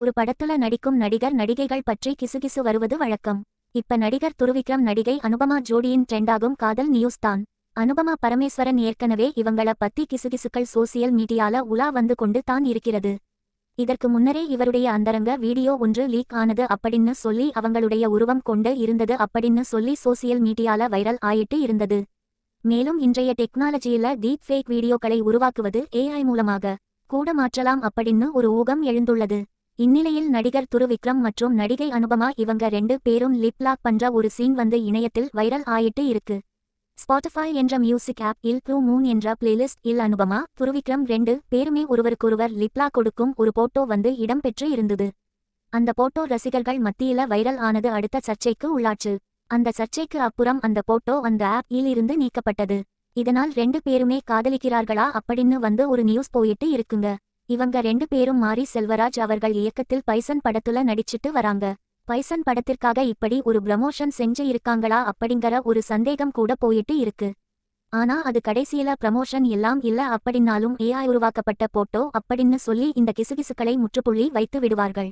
ஒரு படத்துல நடிக்கும் நடிகர் நடிகைகள் பற்றி கிசுகிசு வருவது வழக்கம். இப்ப நடிகர் துருவிக்ரம் நடிகை அனுபமா ஜோடியின் ட்ரெண்டாகும் காதல் நியூஸ் தான். அனுபமா பரமேஸ்வரன் ஏற்கனவே இவங்கள பத்தி கிசுகிசுக்கள் சோசியல் மீடியால உலா வந்து கொண்டு தான் இருக்கிறது. இதற்கு முன்னரே இவருடைய அந்தரங்க வீடியோ ஒன்று லீக் ஆனது அப்படின்னு சொல்லி அவங்களுடைய உருவம் கொண்டு இருந்தது அப்படின்னு சொல்லி சோசியல் மீடியால வைரல் ஆயிட்டு இருந்தது. மேலும் இன்றைய டெக்னாலஜியில டீப் ஃபேக் வீடியோக்களை உருவாக்குவது ஏஐ மூலமாக. கூட மாற்றலாம் அப்படின்னு ஒரு ஊகம் எழுந்துள்ளது. இந்நிலையில் நடிகர் துரு விக்ரம் மற்றும் நடிகை அனுபமா இவங்க ரெண்டு பேரும் லிப் லாக் பண்ற ஒரு சீன் வந்து இணையத்தில் வைரல் ஆயிட்டு இருக்கு. ஸ்பாட்டிஃபை என்ற மியூசிக் ஆப் இல் ப்ளூ மூன் என்ற பிளேலிஸ்ட் இல் அனுபமா துருவிக்ரம் ரெண்டு பேருமே ஒருவருக்கொருவர் லிப்லா கொடுக்கும் ஒரு போட்டோ வந்து இடம்பெற்று இருந்தது. அந்த போட்டோ ரசிகர்கள் மத்தியில வைரல் ஆனது அடுத்த சர்ச்சைக்கு உள்ளாச்சு. அந்த சர்ச்சைக்கு அப்புறம் அந்த போட்டோ அந்த ஆப் இல் இருந்து நீக்கப்பட்டது. இதனால் ரெண்டு பேருமே காதலிக்கிறார்களா அப்படின்னு வந்து ஒரு நியூஸ் போயிட்டு இருக்குங்க. இவங்க ரெண்டு பேரும் மாரி செல்வராஜ் அவர்கள் இயக்கத்தில் பைசன் படத்துல நடிச்சிட்டு வராங்க. பைசன் படத்திற்காக இப்படி ஒரு ப்ரமோஷன் செஞ்சு இருக்காங்களா அப்படிங்கிற ஒரு சந்தேகம் கூட போயிட்டு இருக்கு. ஆனா அது கடைசியில ப்ரமோஷன் எல்லாம் இல்ல அப்படின்னாலும் ஏஐ உருவாக்கப்பட்ட போட்டோ அப்படின்னு சொல்லி இந்த கிசுகிசுக்களை முற்றுப்புள்ளி வைத்து விடுவார்கள்.